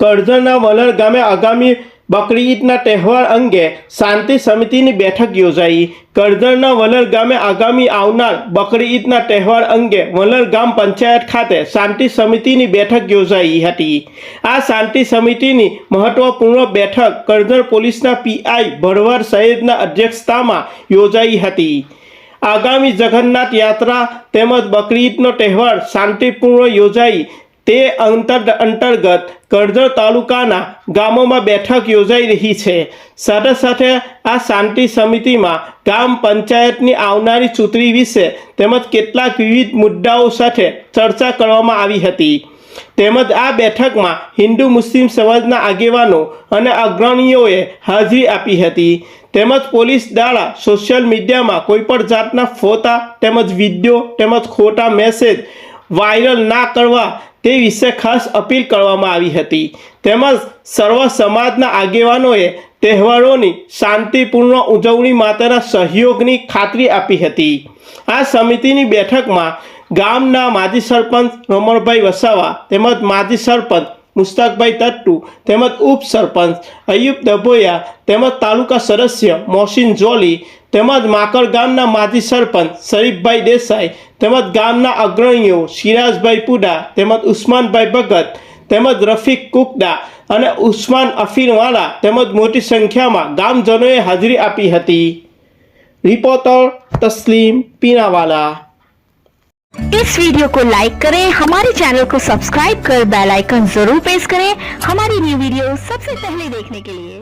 કરજણના વલણ ગામે આગામી બકરી ઈદના તહેવાર અંગે શાંતિ સમિતિની બેઠક યોજાઈ. કરજણના વલર ગામે આગામી આવનાર બકરી ઈદના તહેવાર અંગે વલર ગામ પંચાયત ખાતે શાંતિ સમિતિની બેઠક યોજાઈ હતી. આ શાંતિ સમિતિની મહત્વપૂર્ણ બેઠક કરજણ પોલીસના પીઆઈ ભરવાડ સહિતના અધ્યક્ષતામાં યોજાઈ હતી. આગામી જગન્નાથ યાત્રા તેમજ બકરી ઈદનો તહેવાર શાંતિપૂર્ણ યોજાઈ તે અંતર અંતર્ગત કરજણ તાલુકાના ગામોમાં બેઠક યોજાઈ રહી છે. સાથે સાથે આ શાંતિ સમિતિમાં ગામ પંચાયતની આવનારી ચૂંટણી વિશે તેમજ કેટલાક વિવિધ મુદ્દાઓ સાથે ચર્ચા કરવામાં આવી હતી. તેમજ આ બેઠકમાં હિન્દુ મુસ્લિમ સમાજના આગેવાનો અને અગ્રણીઓએ હાજરી આપી હતી. તેમજ પોલીસ દ્વારા સોશિયલ મીડિયામાં કોઈપણ જાતના ફોટા તેમજ વીડિયો તેમજ ખોટા મેસેજ વાયરલ ના કરવા તે વિશે ખાસ અપીલ કરવામાં આવી હતી. તેમજ સર્વ સમાજના આગેવાનોએ તહેવારોની શાંતિપૂર્ણ ઉજવણી માટેના સહયોગની ખાતરી આપી હતી. આ સમિતિની બેઠકમાં ગામના માજી સરપંચ રમણભાઈ વસાવા તેમજ માજી સરપંચ મુસ્તાકભાઈ તટ્ટુ તેમજ ઉપસરપંચ અયુબ દભોયા તેમજ તાલુકા સદસ્ય મોહસિન જોલી તેમજ માકડ ગામના માજી સરપંચ શરીફભાઈ દેસાઈ તેમજ ગામના અગ્રણીઓ સિરાજભાઈ પુડા તેમજ ઉસ્માનભાઈ ભગત તેમજ રફીક કુકડા અને ઉસ્માન અફીનવાલા તેમજ મોટી સંખ્યામાં ગામજનોએ હાજરી આપી હતી રિપોર્ટર તસ્લીમ પીનાવાલા इस वीडियो को लाइक करें हमारे चैनल को सब्सक्राइब कर बेल आइकन जरूर प्रेस करें हमारी न्यू वीडियो सबसे पहले देखने के लिए